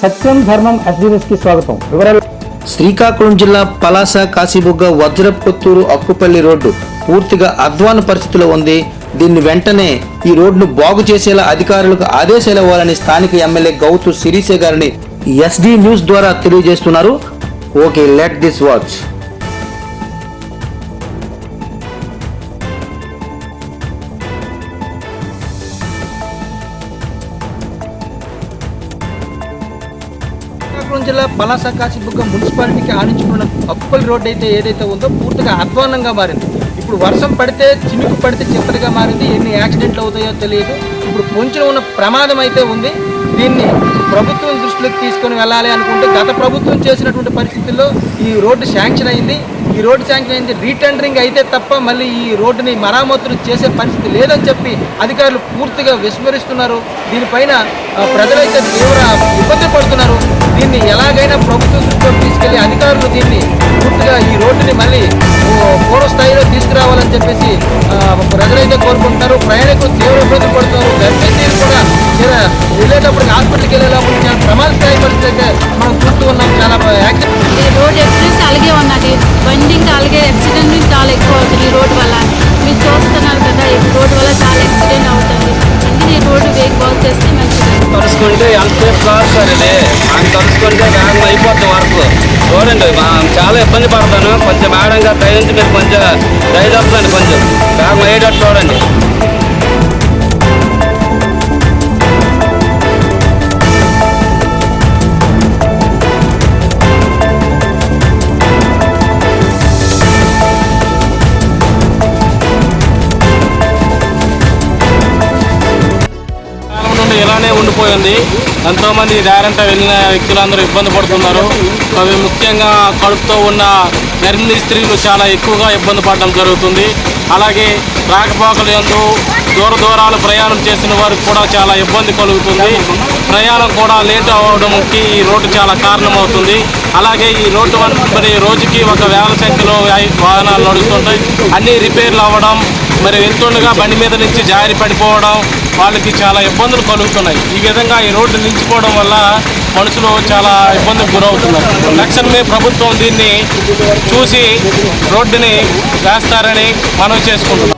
సత్యం ధర్మం ఎస్బీఎస్కి స్వాగతం. వివరాలు శ్రీకాకుళం జిల్లా పలాస కాశీబుగ్గ వజ్రపుత్తూరు అక్కుపల్లి రోడ్డు పూర్తిగా అధ్వాన పరిస్థితిలో ఉంది. దీన్ని వెంటనే ఈ రోడ్డును బాగు చేసేలా అధికారులకు ఆదేశాలు ఇవ్వాలని స్థానిక ఎమ్మెల్యే గౌతు సిరిసే గారిని ఎస్డి న్యూస్ ద్వారా తెలియజేస్తున్నారు. Okay let this watch. Srikakulam జిల్లా పలాస కాశీబుగ్గ మున్సిపాలిటీకి ఆనించుకున్న అప్పుల రోడ్డు అయితే ఏదైతే ఉందో పూర్తిగా అధ్వానంగా మారింది. ఇప్పుడు వర్షం పడితే చినుకు పడితే చిత్తడిగా మారింది. ఎన్ని యాక్సిడెంట్లు అవుతాయో తెలియదు. ఇప్పుడు పొంచిన ఉన్న ప్రమాదం అయితే ఉంది. దీన్ని ప్రభుత్వం దృష్టిలోకి తీసుకొని వెళ్ళాలి అనుకుంటే గత ప్రభుత్వం చేసినటువంటి పరిస్థితుల్లో ఈ రోడ్డు శాంక్షన్ అయింది. ఈ రోడ్డు శాంక్షన్ అయింది. రీటెండరింగ్ అయితే తప్ప మళ్ళీ ఈ రోడ్డుని మరామతులు చేసే పరిస్థితి లేదని చెప్పి అధికారులు పూర్తిగా విస్మరిస్తున్నారు. దీనిపైన ప్రజలైతే తీవ్ర ఇబ్బంది పడుతున్నారు. దీన్ని ఎలాగైనా ప్రభుత్వం దృష్టిలో తీసుకెళ్ళి అధికారులు దీన్ని పూర్తిగా ఈ రోడ్డుని మళ్ళీ ఓ పూర్వ స్థాయిలో తీసుకురావాలని చెప్పేసి ప్రజలైతే కోరుకుంటున్నారు. ప్రయాణికులు తీవ్ర ఇబ్బంది పడుతున్నారు. ప్రతిదీ కూడా తీరా వెళ్ళేటప్పటికి హాస్పిటల్కి వెళ్ళేటప్పుడు చాలా ప్రమాద స్థాయి పరిస్థితి అయితే మనం చూస్తూ ఉన్నాం. చాలా యాక్సిడెంట్. ఈ రోడ్ ఎక్స్ప్రెస్ అలాగే తలుసుకుంటే ఎంతసేపు కాదు సార్ ఇది. మనం తలుసుకుంటే వేగం అయిపోద్ది వరకు. చూడండి చాలా ఇబ్బంది పడతాను. కొంచెం మేడం గారు దయించి మీరు కొంచెం దయచేస్తాను కొంచెం. వేగం అయ్యేటట్టు చూడండి. కాలం ఉండిపోయింది. ఎంతోమంది దారంతా వెళ్ళిన వ్యక్తులందరూ ఇబ్బంది పడుతున్నారు. అవి ముఖ్యంగా కడుపుతో ఉన్న గర్భిణీ స్త్రీలు చాలా ఎక్కువగా ఇబ్బంది పడడం జరుగుతుంది. అలాగే రాకపోకలు ఎందు దూర దూరాలు ప్రయాణం చేసిన వారికి కూడా చాలా ఇబ్బంది కలుగుతుంది. ప్రయాణం కూడా లేట్ అవ్వడంకి ఈ రోడ్డు చాలా కారణమవుతుంది. అలాగే ఈ రోడ్డు మరి రోజుకి ఒక వేల సంఖ్యలో వాహనాలు నడుస్తుంటాయి. అన్నీ రిపేర్లు అవ్వడం మరి వెళ్తుండగా బండి మీద నుంచి జారి పడిపోవడం వాళ్ళకి చాలా ఇబ్బందులు కలుగుతున్నాయి. ఈ విధంగా ఈ రోడ్డు నిలిచిపోవడం వల్ల మనుషులు చాలా ఇబ్బందులకు గురవుతున్నారు. లక్షణమే ప్రభుత్వం దీన్ని చూసి రోడ్డుని వేస్తారని మనం చేసుకుంటున్నాం.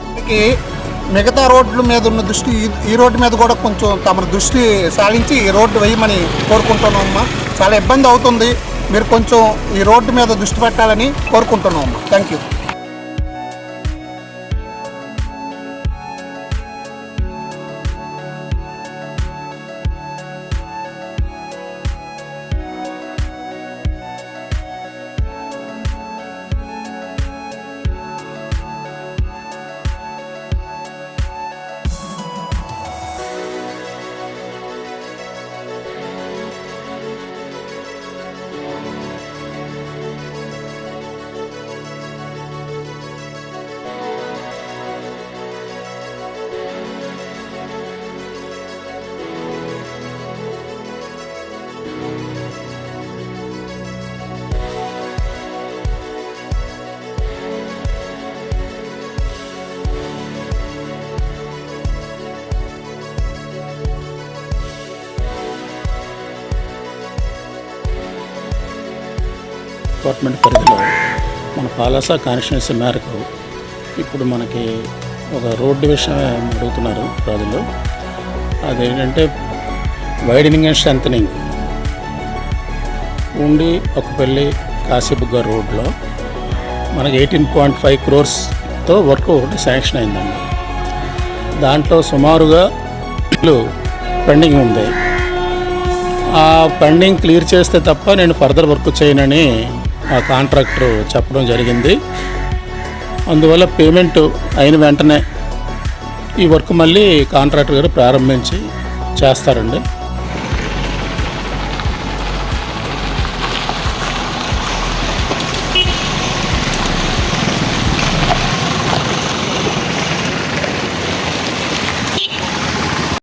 మిగతా రోడ్ల మీద ఉన్న దృష్టి ఈ- రోడ్డు మీద కూడా కొంచెం తమ దృష్టి సాగించి ఈ రోడ్డు వేయమని కోరుకుంటున్నామమ్మా. చాలా ఇబ్బంది అవుతుంది. మీరు కొంచెం ఈ రోడ్డు మీద దృష్టి పెట్టాలని కోరుకుంటున్నామమ్మా. థ్యాంక్ యూ డిపార్ట్మెంట్ పరిధిలో మన పాలాస కాన్స్టిట్యున్సీ మేరకు ఇప్పుడు మనకి ఒక రోడ్డు విషయమే అడుగుతున్నారు ప్రజలు. అదేంటంటే వైడనింగ్ అండ్ స్ట్రెంథనింగ్ ఉండి ఒక పెళ్ళి కాశీబుగ్గ రోడ్లో మనకి ఎయిటీన్ పాయింట్ ఫైవ్ క్రోర్స్తో వర్క్ ఒకటి శాంక్షన్ అయిందండి. దాంట్లో సుమారుగా పెండింగ్ ఉంది. ఆ పెండింగ్ క్లియర్ చేస్తే తప్ప నేను ఫర్దర్ వర్క్ చేయనని ఆ కాంట్రాక్టర్ చెప్పడం జరిగింది. అందువల్ల పేమెంట్ అయిన వెంటనే ఈ వర్క్ మళ్ళీ కాంట్రాక్టర్ గారు ప్రారంభించి చేస్తారండి.